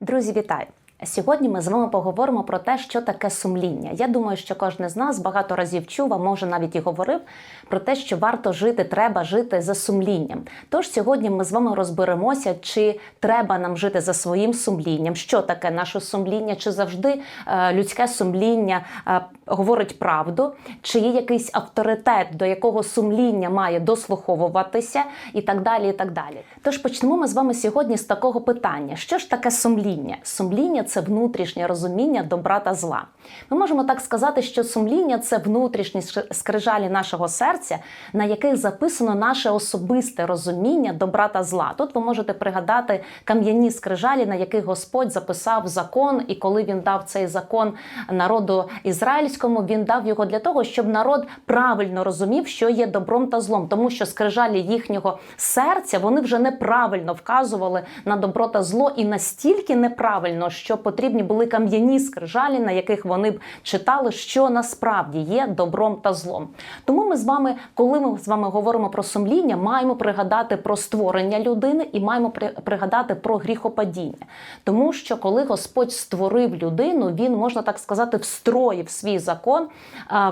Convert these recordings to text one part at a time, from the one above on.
Друзі, вітаю! Сьогодні ми з вами поговоримо про те, що таке сумління. Я думаю, що кожен з нас багато разів чув, а може навіть і говорив про те, що варто жити, треба жити за сумлінням. Тож сьогодні ми з вами розберемося, чи треба нам жити за своїм сумлінням, що таке наше сумління, чи завжди е, людське сумління е, говорить правду, чи є якийсь авторитет, до якого сумління має дослуховуватися, і так далі. і так далі. Тож почнемо ми з вами сьогодні з такого питання: що ж таке сумління? Сумління це внутрішнє розуміння добра та зла. Ми можемо так сказати, що сумління це внутрішні скрижалі нашого серця, на яких записано наше особисте розуміння добра та зла. Тут ви можете пригадати кам'яні скрижалі, на яких Господь записав закон, і коли він дав цей закон народу ізраїльському, він дав його для того, щоб народ правильно розумів, що є добром та злом, тому що скрижалі їхнього серця вони вже неправильно вказували на добро та зло, і настільки неправильно, що потрібні були кам'яні скрижалі, на яких вони б читали, що насправді є добром та злом. Тому ми з вами, коли ми з вами говоримо про сумління, маємо пригадати про створення людини і маємо пригадати про гріхопадіння. Тому що коли Господь створив людину, він можна так сказати, встроїв свій закон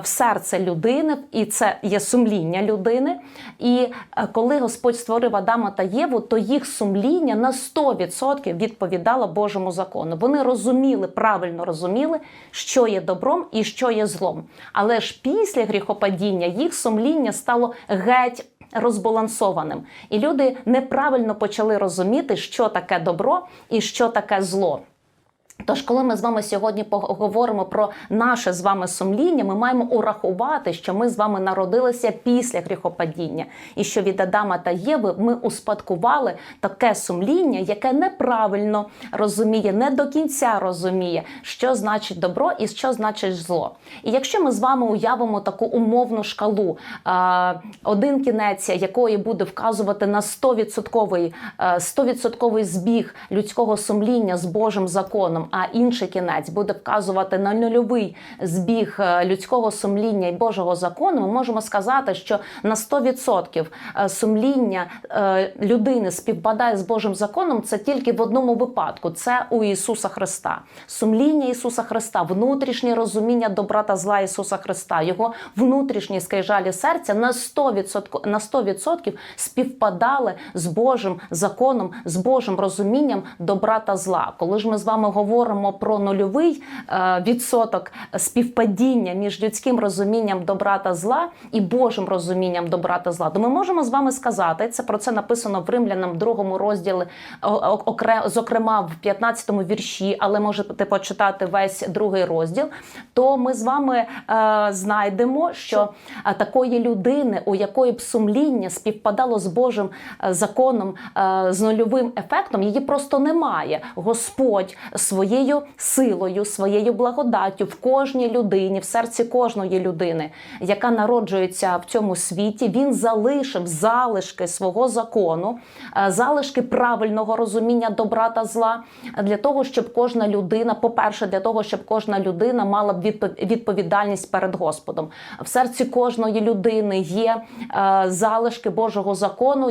в серце людини, і це є сумління людини. І коли Господь створив Адама та Єву, то їх сумління на 100% відповідало Божому закону. Вони розуміли, правильно розуміли, що є добром і що є злом. Але ж після гріхопадіння їх сумління стало геть. Розбалансованим, і люди неправильно почали розуміти, що таке добро і що таке зло. Тож, коли ми з вами сьогодні поговоримо про наше з вами сумління, ми маємо урахувати, що ми з вами народилися після гріхопадіння, і що від Адама та Єви ми успадкували таке сумління, яке неправильно розуміє, не до кінця розуміє, що значить добро і що значить зло. І якщо ми з вами уявимо таку умовну шкалу, один кінець якої буде вказувати на 100% 100% збіг людського сумління з Божим законом а інший кінець буде вказувати на нульовий збіг е, людського сумління і Божого закону, ми можемо сказати, що на 100% е, сумління е, людини співпадає з Божим законом. Це тільки в одному випадку: це у Ісуса Христа. Сумління Ісуса Христа, внутрішнє розуміння добра та зла Ісуса Христа, Його внутрішні скайжалі серця на 100%, на 100% співпадали з Божим законом, з Божим розумінням добра та зла. Коли ж ми з вами говоримо говоримо про нульовий е, відсоток співпадіння між людським розумінням добра та зла і Божим розумінням добра та зла, то ми можемо з вами сказати, це про це написано в римлянам, другому розділі, зокрема в 15-му вірші, але можете почитати весь другий розділ. То ми з вами е, знайдемо, що такої людини, у якої б сумління співпадало з Божим е, законом, е, з нульовим ефектом, її просто немає. Господь своїм своєю силою, своєю благодаттю в кожній людині, в серці кожної людини, яка народжується в цьому світі, він залишив залишки свого закону, е, залишки правильного розуміння добра та зла для того, щоб кожна людина, по-перше, для того, щоб кожна людина мала відповідальність перед Господом. В серці кожної людини є е, залишки Божого закону,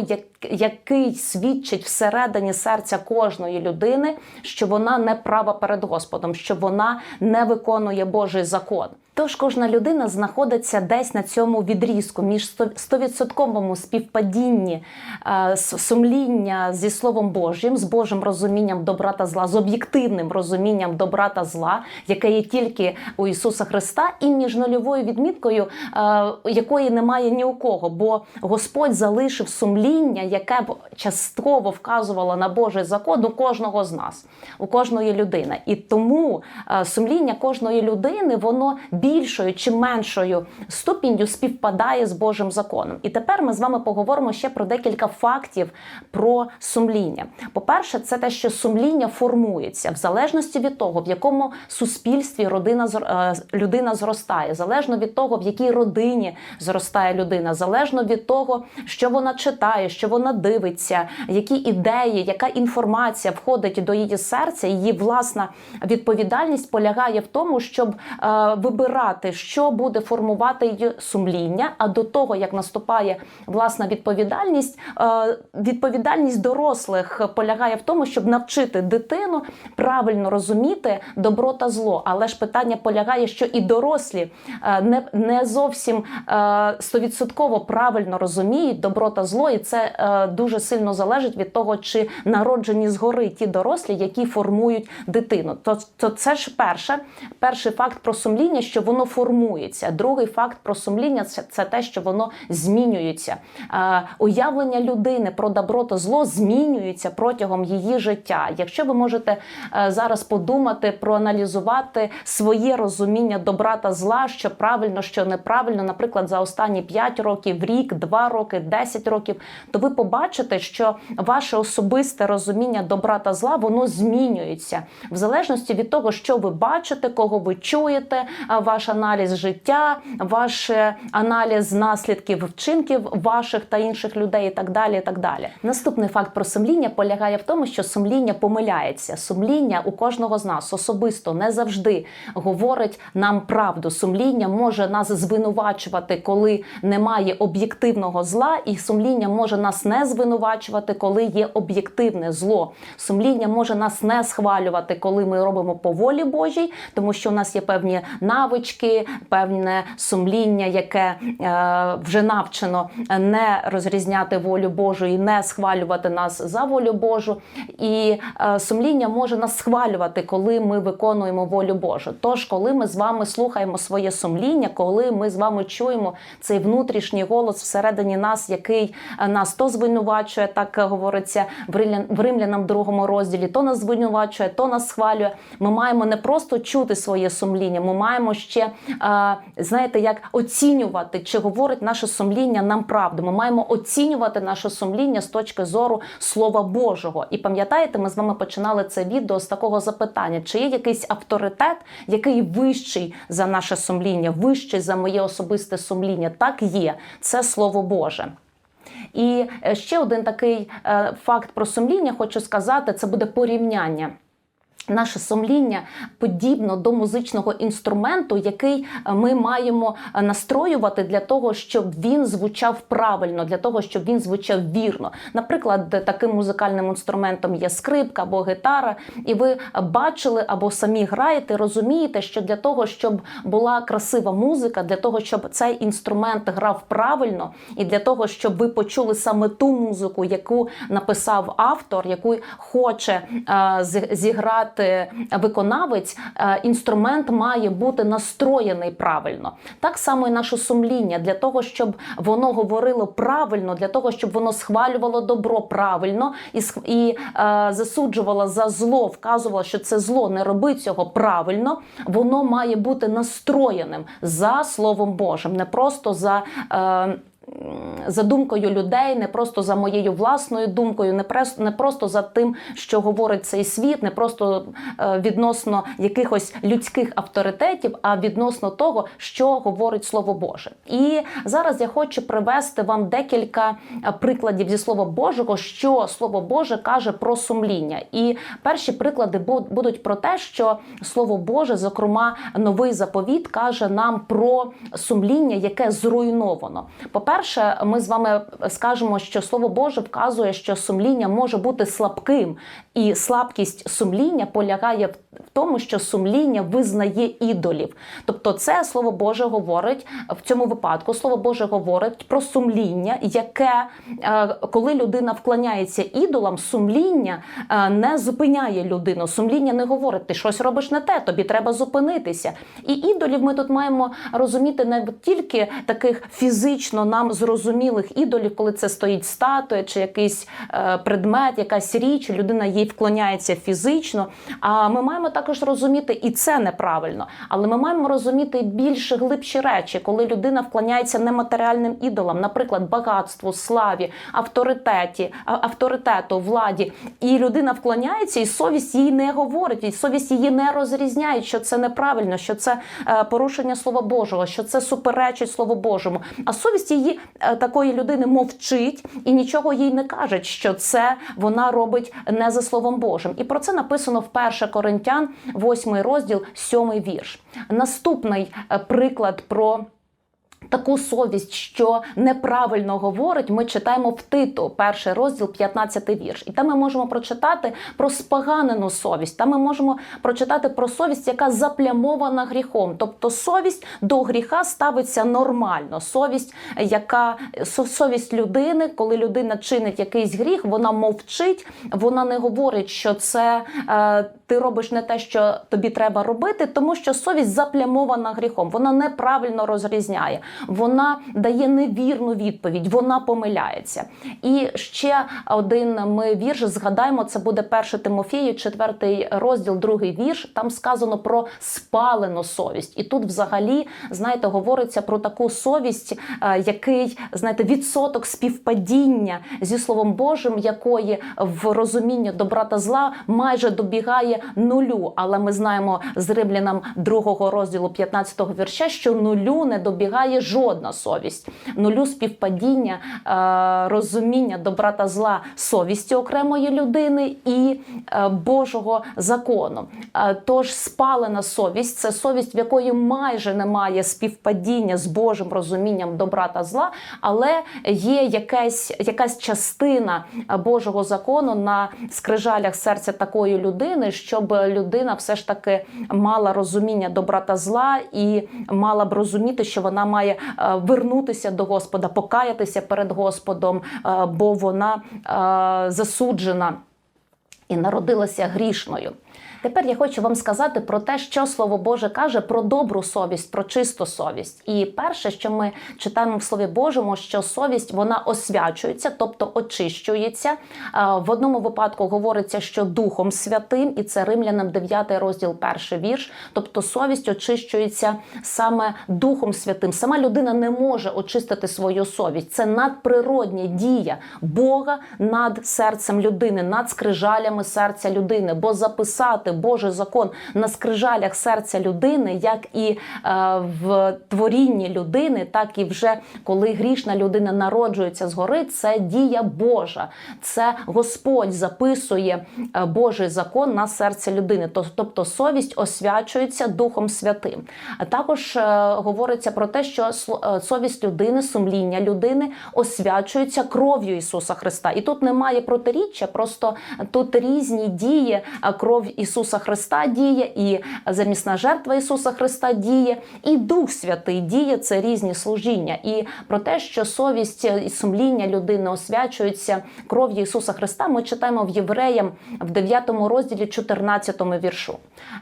який свідчить всередині серця кожної людини, що вона не права перед Господом, що вона не виконує Божий закон. Тож кожна людина знаходиться десь на цьому відрізку між стовідсотковому співпадінні е, сумління зі Словом Божим, з Божим розумінням добра та зла, з об'єктивним розумінням добра та зла, яке є тільки у Ісуса Христа, і між нульовою відміткою, е, якої немає ні у кого, бо Господь залишив сумління, яке б частково вказувало на Божий закон у кожного з нас, у кожної людини. І тому е, сумління кожної людини, воно більшою чи меншою ступінню співпадає з Божим законом. І тепер ми з вами поговоримо ще про декілька фактів про сумління. По-перше, це те, що сумління формується в залежності від того, в якому суспільстві родина е, людина зростає, залежно від того, в якій родині зростає людина, залежно від того, що вона читає, що вона дивиться, які ідеї, яка інформація входить до її серця, її власна відповідальність полягає в тому, щоб е, вибирати обирати, що буде формувати її сумління. А до того як наступає власна відповідальність, е, відповідальність дорослих полягає в тому, щоб навчити дитину правильно розуміти добро та зло. Але ж питання полягає, що і дорослі е, не, не зовсім е, стовідсотково правильно розуміють добро та зло, і це дуже сильно залежить від того, чи народжені згори ті дорослі, які формують дитину. То, то це ж перше, перший факт про сумління, що воно формується. Другий факт про сумління це, це те, що воно змінюється. Е, уявлення людини про добро та зло змінюється протягом її життя. Якщо ви можете е, зараз подумати, проаналізувати своє розуміння добра та зла, що правильно, що неправильно, наприклад, за останні 5 років, рік, 2 роки, 10 років, то ви побачите, що ваше особисте розуміння добра та зла воно змінюється в залежності від того, що ви бачите, кого ви чуєте, а, ваш аналіз життя, ваш е, аналіз наслідків вчинків ваших та інших людей, і так далі. І так далі. Наступний факт про сумління полягає в тому, що сумління помиляється. Сумління у кожного з нас особисто не завжди говорить нам правду. Сумління може нас звинувачувати, коли немає об'єктивного зла, і сумління може нас не звинувачувати, коли є об'єктивне зло. Сумління може нас не схвалювати, коли ми робимо по волі Божій, тому що у нас є певні навички, певне сумління, яке е, вже навчено не розрізняти волю Божу і не схвалювати нас за волю Божу. І е, сумління може нас схвалювати, коли ми виконуємо волю Божу. Тож, коли ми з вами слухаємо своє сумління, коли ми з вами чуємо цей внутрішній голос всередині нас, який е, нас то звинувачує, так говориться в римлянам другому розділі, то нас звинувачує, то нас схвалює. Ми маємо не просто чути своє сумління, ми маємо ще знаєте, як оцінювати, чи говорить наше сумління нам правду. Ми маємо оцінювати наше сумління з точки зору Слова Божого. І пам'ятаєте, ми з вами починали це відео з такого запитання: чи є якийсь авторитет, який вищий за наше сумління, вищий за моє особисте сумління? Так є, це Слово Боже. І е, ще один такий е, факт про сумління хочу сказати: це буде порівняння. Наше сумління подібно до музичного інструменту, який е, ми маємо е, настроювати для того, щоб він звучав правильно, для того, щоб він звучав вірно. Наприклад, таким музикальним інструментом є скрипка або гітара, і ви бачили або самі граєте, розумієте, що для того, щоб була красива музика, для того, щоб цей інструмент грав правильно, і для того, щоб ви почули саме ту музику, яку написав автор, яку хоче е, зіграти виконавець, е, інструмент має бути настроєний правильно. Так само і наше сумління для того, щоб воно говорило правильно, для того, щоб воно схвалювало добро правильно і, і е, засуджувало за зло, вказувало, що це зло, не роби цього правильно. Воно має бути настроєним за Словом Божим, не просто за. Е, за думкою людей, не просто за моєю власною думкою, не прес- не просто за тим, що говорить цей світ, не просто е, відносно якихось людських авторитетів, а відносно того, що говорить Слово Боже. І зараз я хочу привести вам декілька е, прикладів зі Слова Божого, що Слово Боже каже про сумління. І перші приклади будуть про те, що Слово Боже, зокрема, новий заповіт, каже нам про сумління, яке зруйновано. По-перше, ми з вами скажемо, що Слово Боже вказує, що сумління може бути слабким, і слабкість сумління полягає в в тому, що сумління визнає ідолів. Тобто, це слово Боже говорить в цьому випадку. Слово Боже говорить про сумління, яке е, коли людина вклоняється ідолам, сумління е, не зупиняє людину. Сумління не говорить, ти щось робиш не те, тобі треба зупинитися. І ідолів ми тут маємо розуміти не тільки таких фізично нам зрозумілих ідолів, коли це стоїть статуя чи якийсь е, предмет, якась річ, людина їй вклоняється фізично. А ми маємо також розуміти, і це неправильно, але ми маємо розуміти більш глибші речі, коли людина вклоняється нематеріальним ідолам, наприклад, багатству, славі, авторитеті, авторитету, владі. І людина вклоняється, і совість їй не говорить, і совість її не розрізняє, що це неправильно, що це е, порушення Слова Божого, що це суперечить Слову Божому. А совість її е, такої людини мовчить і нічого їй не кажуть, що це вона робить не за словом Божим. І про це написано в 1 Коринтян, 8 розділ, 7 вірш. Наступний е, приклад про. Таку совість, що неправильно говорить, ми читаємо в Титу, перший розділ, 15 вірш. І там ми можемо прочитати про споганену совість. Там ми можемо прочитати про совість, яка заплямована гріхом. Тобто совість до гріха ставиться нормально. Совість, яка совість людини, коли людина чинить якийсь гріх, вона мовчить, вона не говорить, що це е, ти робиш не те, що тобі треба робити, тому що совість заплямована гріхом. Вона неправильно розрізняє вона дає невірну відповідь, вона помиляється. І ще один ми вірш згадаємо. Це буде 1 Тимофію, 4 розділ, другий вірш. Там сказано про спалену совість. І тут, взагалі, знаєте, говориться про таку совість, е, який знаєте, відсоток співпадіння зі словом Божим, якої в розумінні добра та зла майже добігає нулю. Але ми знаємо з римлянам другого розділу 15 вірша, що нулю не добігає жодна совість, нулю співпадіння, е, розуміння добра та зла совісті окремої людини і е, Божого закону. Е, Тож спалена совість це совість, в якої майже немає співпадіння з Божим розумінням добра та зла, але є якась, якась частина Божого закону на скрижалях серця такої людини, щоб людина все ж таки мала розуміння добра та зла і мала б розуміти, що вона має е, вернутися до Господа, покаятися перед Господом, е, бо вона е, засуджена і народилася грішною. Тепер я хочу вам сказати про те, що Слово Боже каже про добру совість, про чисту совість. І перше, що ми читаємо в Слові Божому, що совість вона освячується, тобто очищується. В одному випадку говориться, що Духом Святим, і це Римлянам 9 розділ, перший вірш. Тобто совість очищується саме Духом Святим. Сама людина не може очистити свою совість. Це надприродня дія Бога над серцем людини, над скрижалями серця людини. Бо записати Божий закон на скрижалях серця людини, як і е, в творінні людини, так і вже коли грішна людина народжується згори, це дія Божа. Це Господь записує е, Божий закон на серце людини. Тобто совість освячується Духом Святим. А також е, говориться про те, що совість людини, сумління людини освячується кров'ю Ісуса Христа. І тут немає протиріччя, просто тут різні дії. Кров Ісуса Христа діє, і замісна жертва Ісуса Христа діє, і Дух Святий діє це різні служіння. І про те, що совість і сумління людини освячуються кров'ю Ісуса Христа, ми читаємо в Євреям в 9 розділі 14 віршу.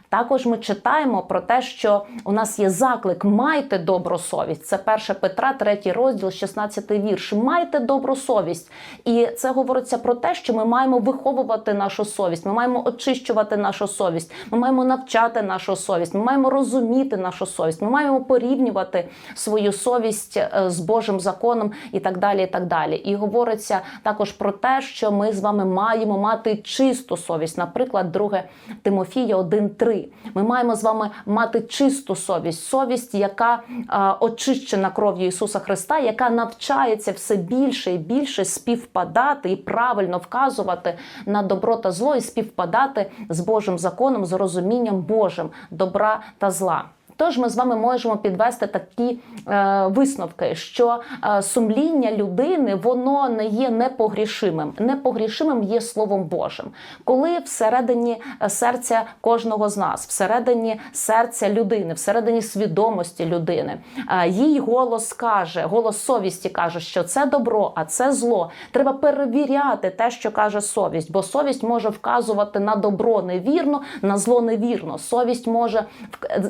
Також ми читаємо про те, що у нас є заклик майте добру совість. Це 1 Петра, 3 розділ, 16 вірш. Майте добру совість. І це говориться про те, що ми маємо виховувати нашу совість, ми маємо очищувати нашу совість, ми маємо навчати нашу совість, ми маємо розуміти нашу совість, ми маємо порівнювати свою совість е, з Божим законом і так далі. І так далі. І говориться також про те, що ми з вами маємо мати чисту совість. Наприклад, 2 Тимофія 1.3. Ми маємо з вами мати чисту совість, совість, яка е, очищена кров'ю Ісуса Христа, яка навчається все більше і більше співпадати і правильно вказувати на добро та зло, і співпадати з Божим законом, з розумінням Божим добра та зла. Тож ми з вами можемо підвести такі е, висновки, що е, сумління людини воно не є непогрішимим. Непогрішимим є Словом Божим. Коли всередині е, серця кожного з нас, всередині серця людини, всередині свідомості людини, е, їй голос каже, голос совісті каже, що це добро, а це зло. Треба перевіряти те, що каже совість, бо совість може вказувати на добро невірно, на зло невірно. Совість може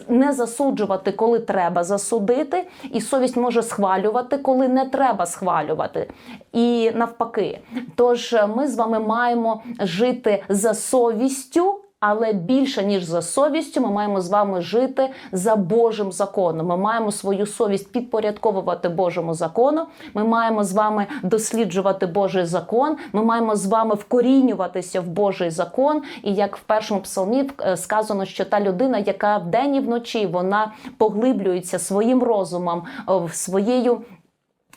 не засуджувати, коли треба засудити, і совість може схвалювати, коли не треба схвалювати. І навпаки. Тож е, ми з вами маємо жити за совістю. Але більше ніж за совістю, ми маємо з вами жити за Божим законом. Ми маємо свою совість підпорядковувати Божому закону. Ми маємо з вами досліджувати Божий закон. Ми маємо з вами вкорінюватися в Божий закон. І як в першому псалмі е, сказано, що та людина, яка вдень і вночі вона поглиблюється своїм розумом, в своєю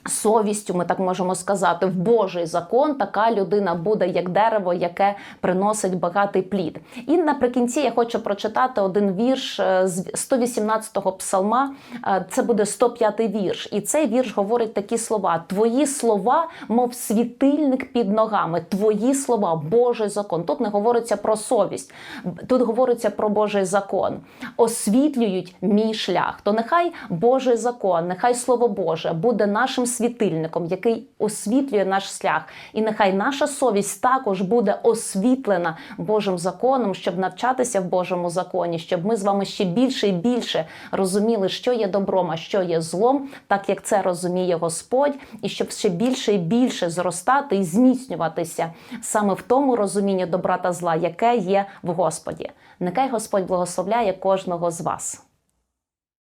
совістю, ми так можемо сказати, в Божий закон така людина буде як дерево, яке приносить багатий плід. І наприкінці я хочу прочитати один вірш е, з 118-го псалма. Е, Це буде 105-й вірш. І цей вірш говорить такі слова: Твої слова, мов світильник під ногами, твої слова, Божий закон. Тут не говориться про совість, тут говориться про Божий закон. Освітлюють мій шлях. То нехай Божий закон, нехай Слово Боже буде нашим світильником, який освітлює наш шлях. І нехай наша совість також буде освітлена Божим законом, щоб навчатися в Божому законі, щоб ми з вами ще більше і більше розуміли, що є добром, а що є злом, так як це розуміє Господь, і щоб ще більше і більше зростати і зміцнюватися саме в тому розумінні добра та зла, яке є в Господі. Нехай Господь благословляє кожного з вас.